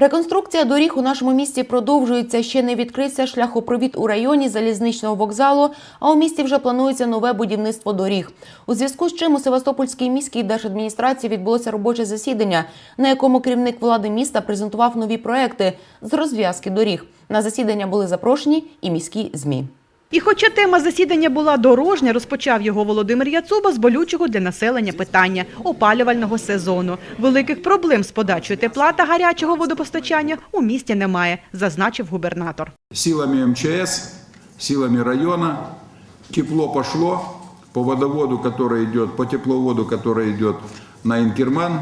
Реконструкція доріг у нашому місті продовжується. Ще не відкрився шляхопровід у районі залізничного вокзалу. А у місті вже планується нове будівництво доріг. У зв'язку з чим у Севастопольській міській держадміністрації відбулося робоче засідання, на якому керівник влади міста презентував нові проекти з розв'язки доріг. На засідання були запрошені і міські змі. І хоча тема засідання була дорожня, розпочав його Володимир Яцуба з болючого для населення питання – опалювального сезону. Великих проблем з подачою тепла та гарячого водопостачання у місті немає, зазначив губернатор. Силами МЧС, силами района тепло пошло по водоводу, который идет, по тепловоду, который идет на Инкерман.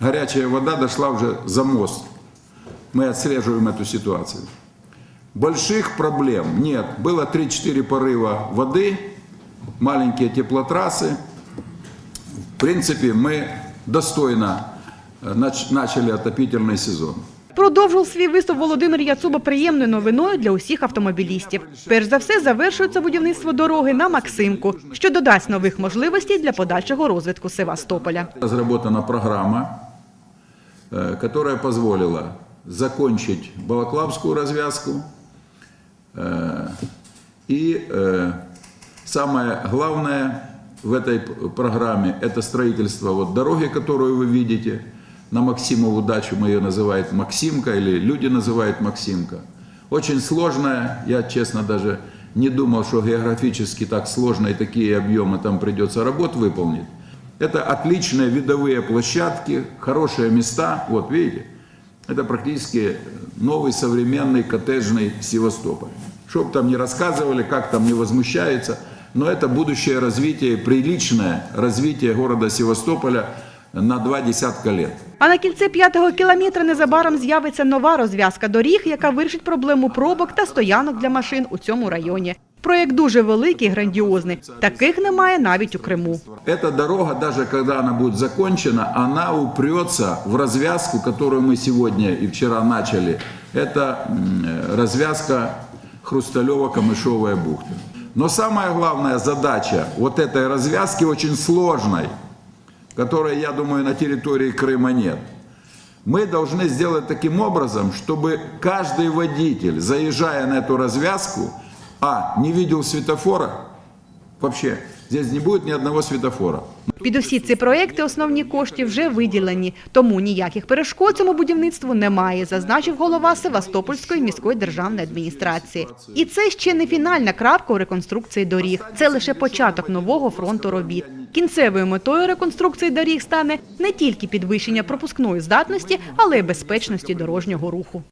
Горячая вода дошла уже за мост. Мы отслеживаем эту ситуацию. Больших проблем нет. Было 3-4 порыва воды, маленькие теплотрассы. В принципе, мы достойно э, нач- начали отопительный сезон. Продовжив свій виступ Володимир Яцуба приємною новиною для усіх автомобілістів. Перш за все, завершується будівництво дороги на Максимку, що додасть нових можливостей для подальшого розвитку Севастополя. Разработана программа, э, которая позволила закончить Балаклавскую развязку. Э, И э, самое главное в этой п- программе – это строительство вот дороги, которую вы видите. На Максимову дачу мы ее называют Максимка или люди называют Максимка. Очень сложная, я честно даже не думал, что географически так сложно и такие объемы там придется работ выполнить. Это отличные видовые площадки, хорошие места. Вот видите, это практически новый современный коттеджный Севастополь. Чтоб там не рассказывали, как там не возмущаются, но это будущее развитие, приличное развитие города Севастополя на два десятка лет. А на кільце п'ятого кілометра незабаром з'явиться нова розв'язка доріг, яка вирішить проблему пробок та стоянок для машин у цьому районі. Проєкт дуже великий, грандіозний. Таких немає навіть у Криму. Эта дорога, даже когда она будет закончена, она упрется в развязку, которую мы сегодня и вчера начали. Это м, э, развязка Хрусталево-Камышовая бухта. Но самая главная задача вот этой развязки очень сложной, которой, я думаю, на территории Крыма нет. Мы должны сделать таким образом, чтобы каждый водитель, заезжая на эту развязку, а, не видел светофора, вообще, здесь не будет ни одного светофора. Під усі ці проекти основні кошти вже виділені, тому ніяких перешкод цьому будівництву немає, зазначив голова Севастопольської міської державної адміністрації. І це ще не фінальна крапка у реконструкції доріг. Це лише початок нового фронту робіт. Кінцевою метою реконструкції доріг стане не тільки підвищення пропускної здатності, але й безпечності дорожнього руху.